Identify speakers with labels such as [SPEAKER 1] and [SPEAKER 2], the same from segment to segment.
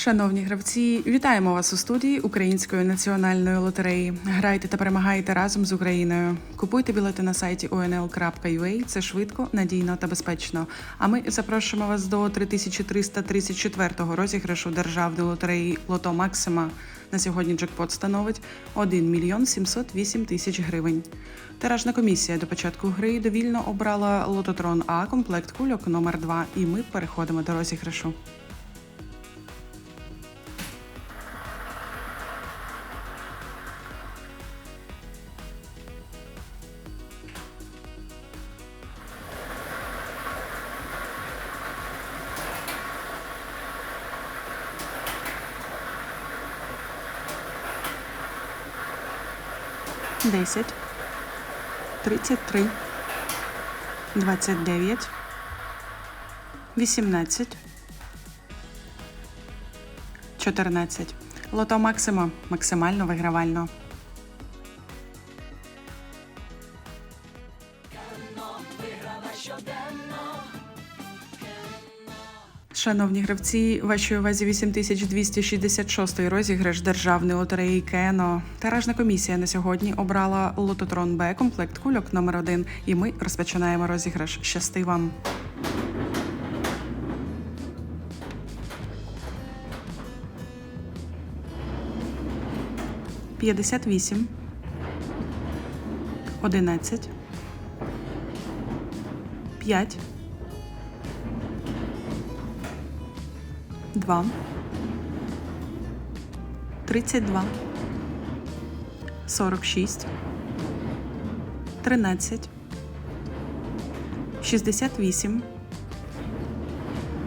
[SPEAKER 1] Шановні гравці, вітаємо вас у студії Української національної лотереї. Грайте та перемагайте разом з Україною. Купуйте білети на сайті onl.ua. Це швидко, надійно та безпечно. А ми запрошуємо вас до 3334-го розіграшу державної лотереї Лото Максима. На сьогодні джекпот становить 1 мільйон 708 тисяч гривень. Тиражна комісія до початку гри довільно обрала лототрон А комплект кульок номер 2 і ми переходимо до розіграшу. Десять, тридцять три, двадцять дев'ять, вісімнадцять, чотирнадцять. Лото Максима. Максимально вигравально. Шановні гравці, вашій увазі 8266 розіграш державної лотереї Кено. Тиражна комісія на сьогодні обрала лототрон Б комплект кульок номер 1 І ми розпочинаємо розіграш. Щасти вам! П'ятдесят вісім. Одинадцять. П'ять. 2 32 46 13 68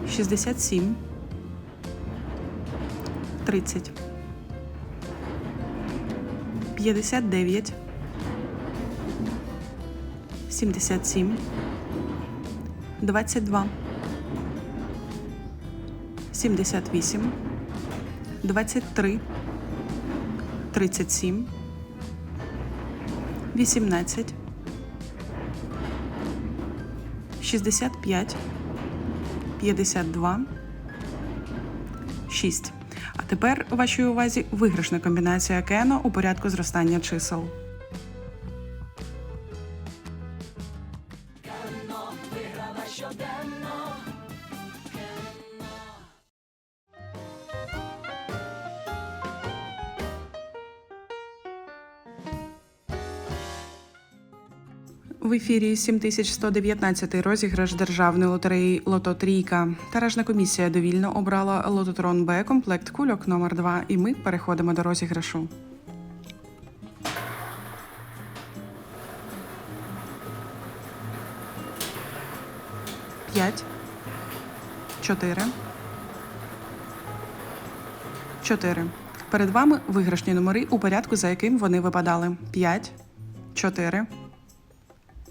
[SPEAKER 1] 67 30 59 77 22 78, 23, 37, 18, 65, 52, 6. А тепер у вашій увазі виграшна комбінація кено у порядку зростання чисел. В ефірі 7119 розіграш державної лотереї Лото Трійка. Таражна комісія довільно обрала лототрон Б комплект кульок номер 2 і ми переходимо до розіграшу. П'ять. Чотири. Чотири. Перед вами виграшні номери у порядку, за яким вони випадали. П'ять. Чотири.